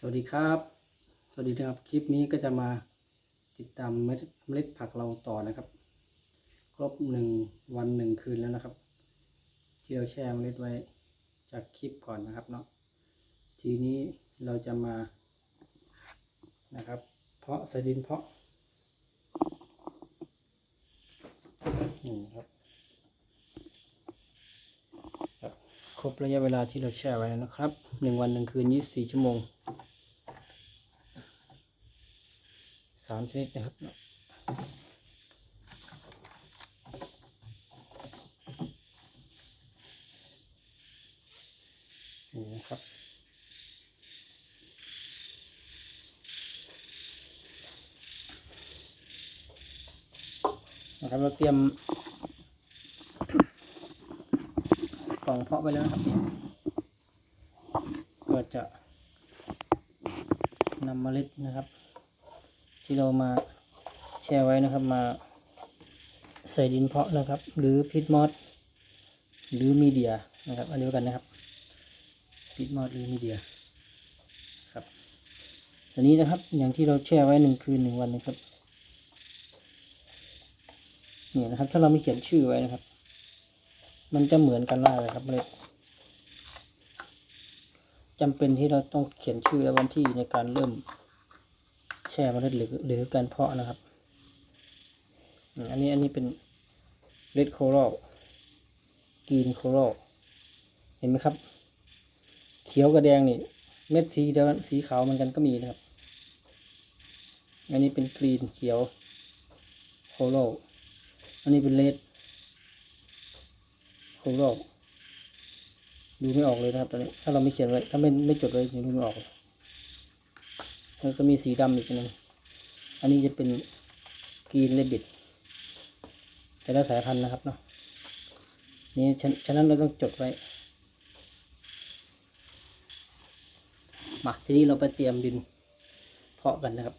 สวัสดีครับ สวัสดีครับ คลิปนี้ก็จะมาติดตามเมล็ดผักเราต่อนะครับ ครบหนึ่งวันหนึ่งคืนแล้วนะครับ ที่เราแช่เมล็ดไว้จากคลิปก่อนนะครับเนาะ ทีนี้เราจะมานะครับ เพาะใส่ดินเพาะนี่ครับครับครบระยะเวลาที่เราแช่ไว้แล้วนะครับหนึ่งวันหนึ่งคืนยี่สิบสี่ชั่วโมงามชนิดนะครับนี่นะครับนะครับเราเตรียมกล่องเพาะไปแล้วนะครับก็จะนำเมล็ดนะครับ ที่เรามาแช่ไว้นะครับมาใส่ดินเพาะนะครับ หรือพิษมอสหรือมีเดียนะครับ อันเดียวกันนะครับพิษมอสหรือมีเดียครับอันนี้นะครับอย่างที่เราแช่ไว้หนึ่งคืนหนึ่งวันนะครับนี่นะครับ ถ้าเราไม่เขียนชื่อไว้นะครับ มันจะเหมือนกันได้เลยครับเล็ดจำเป็นที่เราต้องเขียนชื่อและวันที่ในการเริ่ม ช่เมล็ดหรือหรือการเพาะนะครับ อันนี้อันนี้เป็นเลดโคโรลกรีนโคโรลเห็นไหมครับ เขียวกับแดงนี่เม็ดสีเดียวกันสีขาวเหมือนกันก็มีนะครับ อันนี้เป็นกรีนเขียวโคโรลอันนี้เป็นเลดโคโรลดูไม่ออกเลยนะครับตอนนี้ถ้าเราไม่เขียนไว้ถ้าไม่ไม่จดไว้ดูไม่ออกเลย แล้วก็มีสีดำอีกนหนึงอันนี้จะเป็นกรีนเลบิดแต่ละสายพันธุ์นะครับเนาะนี่ฉะฉะนั้นเราต้องจดไว้ มาทีนี้เราไปเตรียมดินเพาะกันนะครับ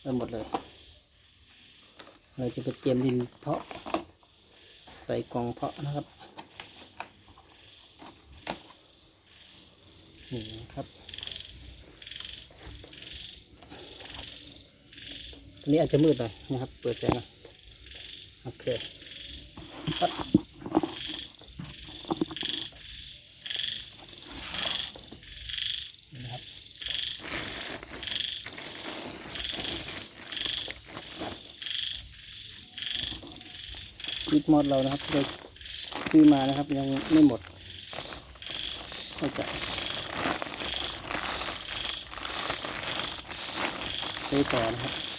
เริ่มหมดเลย เราจะไปเตรียมดินเพาะ ใส่กล่องเพาะนะครับนี่ครับ อันนี้อาจจะมืดหน่อยนะครับ เปิดแสงหน่อยโอเคครับนี่นะครับวิดมอดเรานะครับเราซื้อมานะครับ ยังไม่หมดก็จะซื้อต่อนะครับ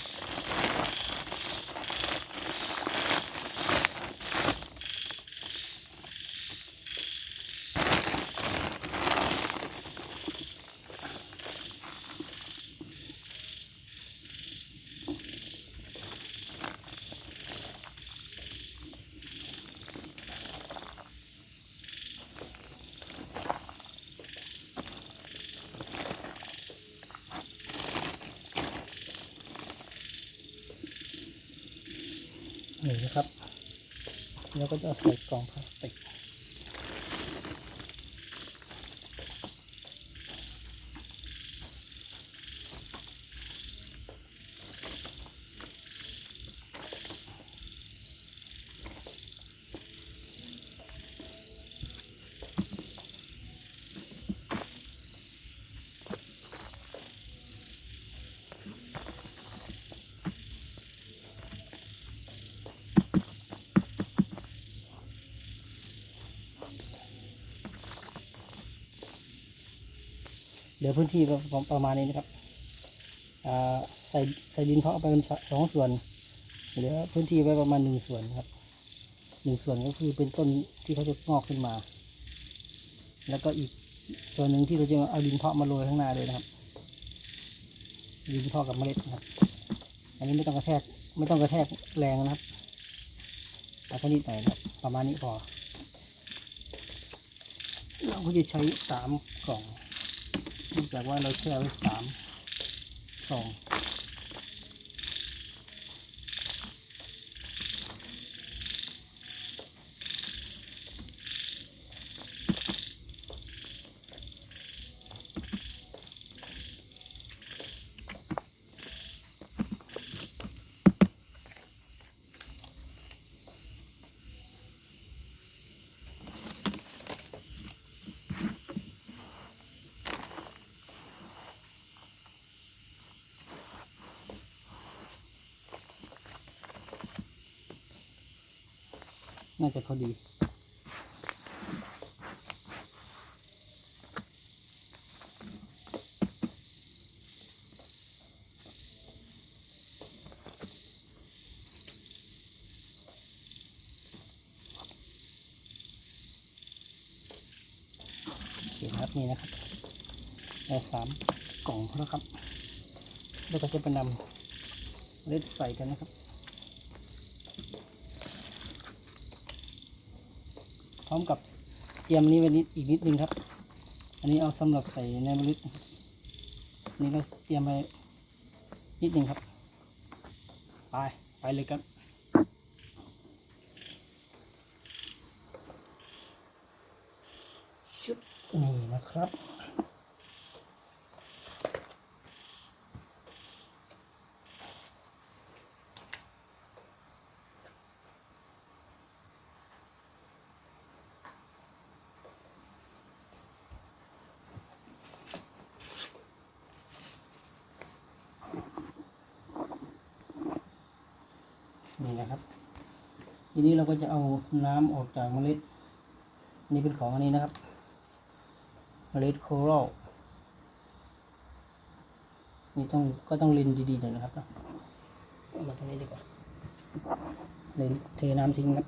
แล้วก็จะใส่กล่องพลาสติก เหลือพื้นที่ประประมาณนี้นะครับใส่ใส่ดินเพาะไปเป็นสองส่วน เหลือพื้นที่ไว้ประมาณหนึ่งส่วนครับหนึ่งส่วนก็คือเป็นต้นที่เขาจะงอกขึ้นมา แล้วก็อีกส่วนหนึ่งที่เราจะเอาดินเพาะมาโรยข้างหน้าเลยนะครับ ดินเพาะกับเมล็ดนะครับ อันนี้ไม่ต้องกระแทกไม่ต้องกระแทกแรงนะครับเอาแค่นิดหน่อยครับประมาณนี้พอเราก็จะใช้สามกล่อง จากว่าเราแช่ไว้สามซอง น่าจะพอดีโอเคครับนี่นะครับได้สามกล่องแล้วครับ แล้วก็จะไปนำเมล็ดใส่กันนะครับ ร้อมกับเตรียมนี้ไว้นิดอีกนิดนึงครับ อันนี้เอาสำหรับใส่ในมลิดนะครับอันนี่ก็เตรียมไปนิดนึงครับ ไป ไปเลยครับชุดนี่นะครับ ทีนี้เราก็จะเอาน้ำออกจากเมล็ดนนี้เป็นของอันนี้นะครับ เมล็ดโคโรลนี่ต้องก็ต้องเล็นดีๆหน่อยนะครับนะมาตรงนี้ดีกว่าเล็นเทน้ำทิ้งครับ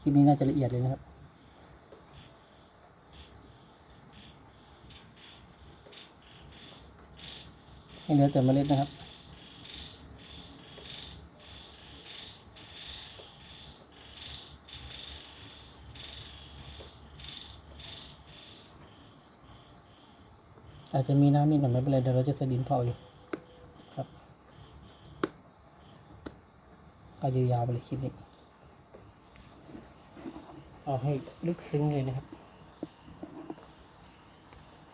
คลิปนี้น่าจะละเอียดเลยนะครับให้เหลือแต่เมล็ดนะครับ อาจจะมีน้ำนิดหน่อยไม่เป็นไรเดี๋ยวเราจะใส่ดินเผาอยู่ครับก็ยาวๆไปเลยคลิปนี้เอาให้ลึกซึ้งเลยนะครับ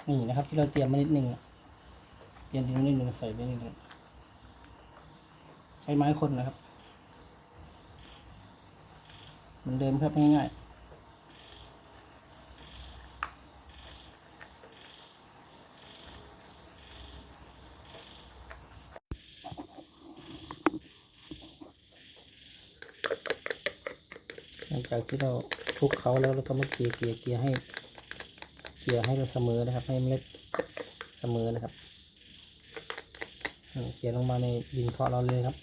นี่นะครับที่เราเตรียมมานิดนึงเตรียมดินนิดนึงใส่ไปนิดนึงใช้ไม้คนนะครับ เหมือนเดิมครับง่ายๆ จากที่เราคลุกเขาแล้วเราก็มาเกลี่ยเกลี่ยเกลี่ยให้เกลี่ยให้เราเสมอนะครับ ให้เมล็ดเสมอนะครับเกี่ยลงมาในดินเพาะเราเลยครับ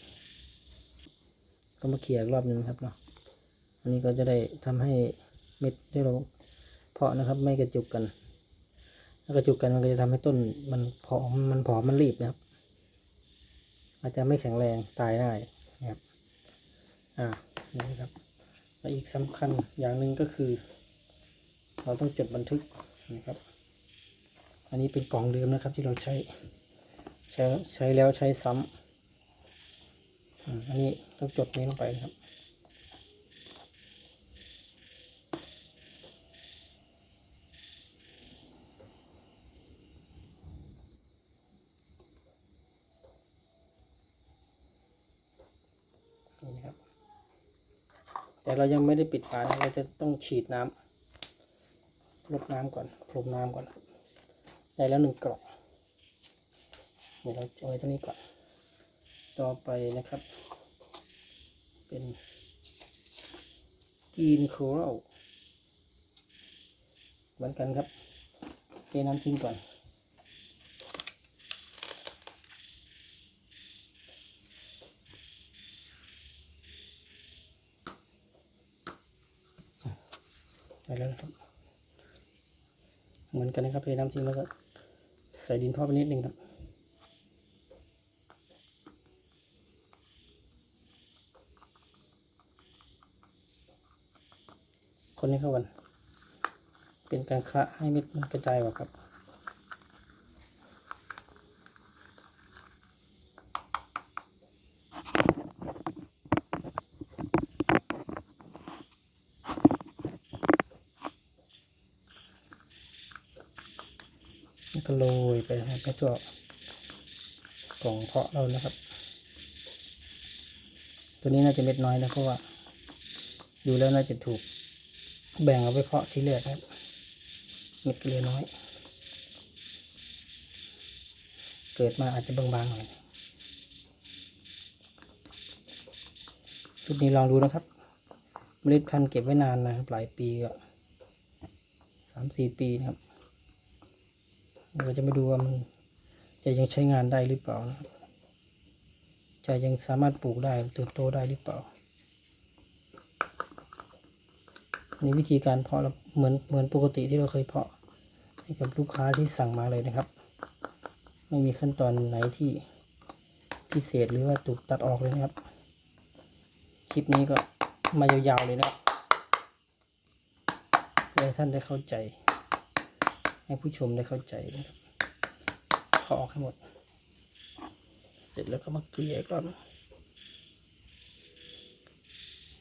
ก็มาเกี่ยรอบหนึ่งครับเนาะอันนี้ก็จะได้ทำให้เม็ดที่เราเพาะนะครับ ไม่กระจุกกันถ้ากระจุกกันมันก็จะทำให้ต้นมันผอมมันผอมมันรีบนะครับ อาจจะไม่แข็งแรงตายได้นะครับ อ่านี่นะครับ และอีกสำคัญอย่างหนึ่งก็คือ เราต้องจดบันทึกนะครับ อันนี้เป็นกล่องเดิมนะครับที่เราใช้ใช้ใช้แล้วใช้ซ้ำอันนี้ต้องจดนี้ลงไปนะครับ นี่นะครับ แต่เรายังไม่ได้ปิดฝาเราจะต้องฉีดน้ำลดน้ำก่อนพรมน้ำก่อนได้แล้วหนึ่งกล่องเดี๋ยวเราเอาไว้ตรงนี้ก่อน ต่อไปนะครับ เป็นกีนโครลเหมือนกันครับเทน้ำทิ้งก่อน ไปแล้วครับ เหมือนกันนะครับเทน้ำทิ้งแล้วก็ใส่ดินพ่อไปนิดนึงครับคนนี้เข้ากัน เป็นการคละให้มิดมันกระจายออกครับ แล้วก็โรย ไปทั่วกล่องเพาะเรานะครับ ตัวนี้น่าจะเม็ดน้อยนะเพราะว่า ดูแล้วน่าจะถูก แบ่งเอาไปเพาะที่เลือกครับเม็ดก็เลยน้อย เกิดมาอาจจะบางๆหน่อยชุดนี้ลองดูนะครับเมล็ดพันธุ์เก็บไว้นานนะครับหลายปีก็สามสี่ปีนะครับ เราจะมาดูว่ามันจะยังใช้งานได้หรือเปล่านะครับจะยังสามารถปลูกได้เติบโตได้หรือเปล่านี่วิธีการเพาะเราเหมือนเหมือนปกติที่เราเคยเพาะให้กับลูกค้าที่สั่งมาเลยนะครับ ไม่มีขั้นตอนไหนที่พิเศษหรือว่าถูกตัดออกเลยนะครับ คลิปนี้ก็มายาวๆเลยนะครับเพื่อท่านได้เข้าใจ ให้ผู้ชมได้เข้าใจนะครับขอออกให้หมด เสร็จแล้วก็มาเกลี่ยก่อน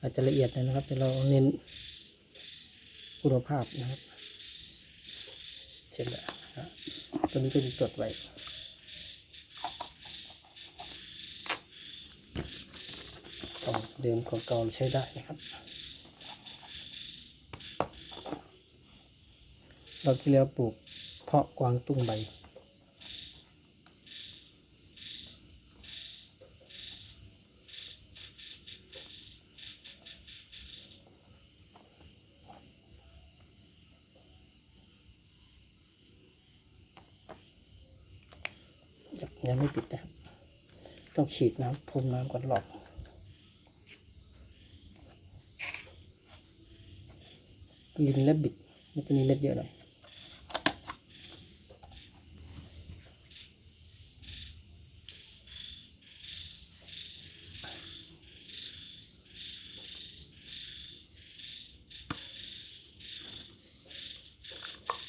อาจจะละเอียดหน่อยนะครับ แต่เราเน้นคุณภาพนะครับ เสร็จแล้วนะตัวนี้ก็จะจดไว้ของเดิมของเก่าใช้ได้นะครับ เราที่แล้วปลูกเพาะกวางตุ้งใบ ยังไม่ปิดนะครับต้องฉีดน้ำพรมน้ำก่อนหลอกยินและบิดมันจะมีเม็ดเยอะหน่อย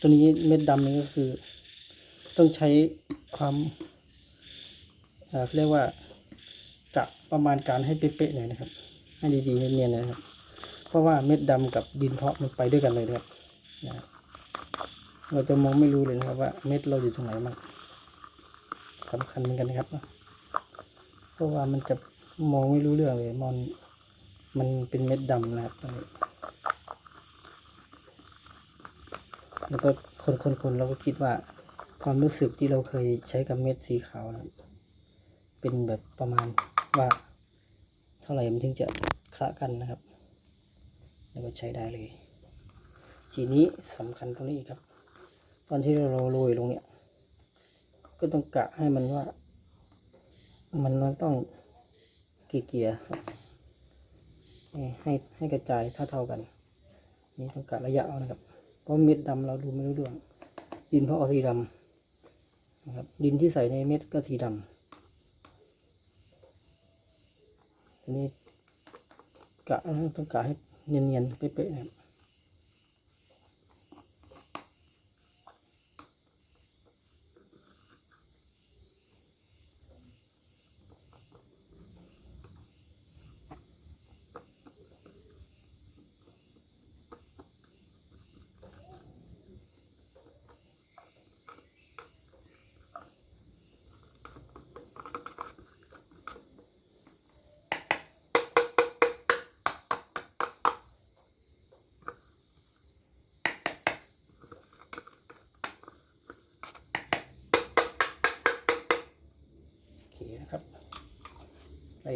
ตัวนี้เม็ดดำนี่ก็คือ ต้องใช้ความเขาเรียกว่ากะประมาณการให้เป๊ะๆหน่อยนะครับ ให้ดีๆให้เนียนๆนะครับ เพราะว่าเม็ดดำกับดินเพาะมันไปด้วยกันเลยนะครับนะเราจะมองไม่รู้เลยนะครับว่าเม็ดเราอยู่ตรงไหนมั่งสำคัญเหมือนกันนะครับ เพราะว่ามันจะมองไม่รู้เรื่องเลยมันมันเป็นเม็ดดำนะครับตรงนี้ แล้วก็คนคนคนเราก็คิดว่า ความรู้สึกที่เราเคยใช้กับเม็ดสีขาวนะเป็นแบบประมาณว่า เท่าไหร่มันถึงจะคละกันนะครับ แล้วก็ใช้ได้เลย ทีนี้สำคัญตรงนี้ครับ ตอนที่เราโรยลงเนี่ย ก็ต้องกะให้มันว่า มันมันต้องเกลี่ยครับให้ให้กระจายเท่าเท่าๆกัน นี่ต้องกะระยะเอานะครับ เพราะเม็ดดำเราดูไม่รู้เรื่อง ดินเพราะเอาสีดำนะครับ ดินที่ใส่ในเม็ดก็สีดำทีนี้กะต้องกะให้เนียนๆเป๊ะๆนะครับ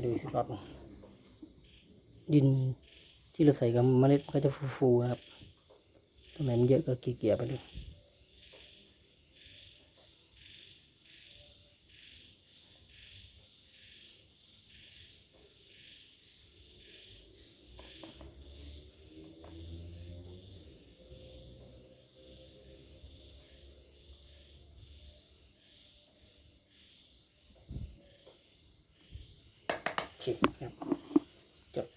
ดูสิครับ ดินที่เราใส่กับเมล็ดก็จะฟูๆนะครับตรงไหนมันเยอะก็เกลี่ยไปดู คครับจบ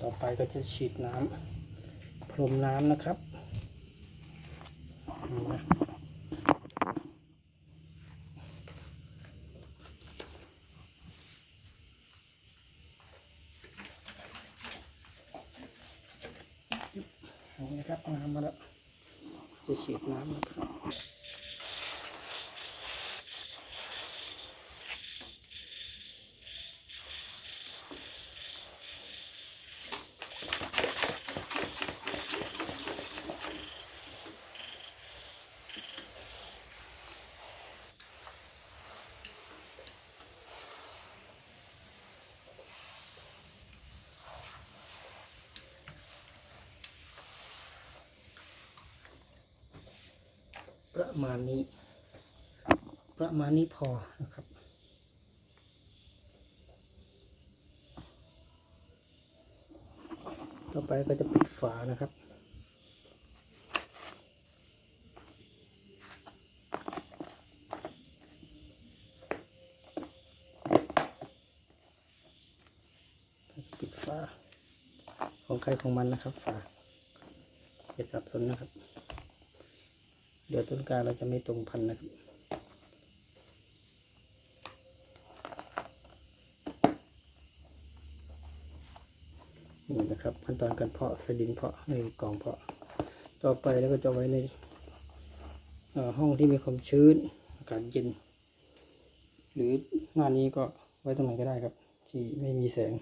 ต่อไปก็จะฉีดน้ำพรมน้ำนะครับนี่นะ เอาละครับน้ำมาแล้วจะฉีดน้ำนะครับ ประมาณนี้ ประมาณนี้พอนะครับ ต่อไปก็จะปิดฝานะครับปิดฝาของใครของมันนะครับฝาอย่าสับสนนะครับ เดี๋ยวต้นกาเราจะไม่ตรงพันนะครับนี่นะครับขั้นตอนการเพาะสดินเพาะในกล่องเพาะ ต่อไปแล้วก็จะไว้ในห้องที่มีความชื้นอากาศเย็น หรือหน้านี้ก็ไว้ตรงไหนก็ได้ครับ ที่ไม่มีแสง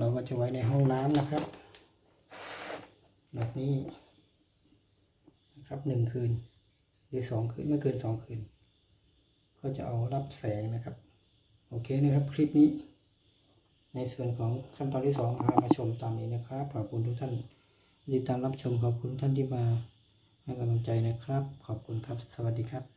เราก็จะไว้ในห้องน้ำนะครับแบบนี้ ครับหนึ่งคืน หรือสองคืนไม่เกินสองคืน ก็จะเอารับแสงนะครับ โอเคนะครับคลิปนี้ ในส่วนของขั้นตอนที่สองพามาชมตามนี้นะครับขอบคุณทุกท่านที่ติดตามรับชมขอบคุณท่านที่มาให้กำลังใจนะครับ ขอบคุณครับ สวัสดีครับ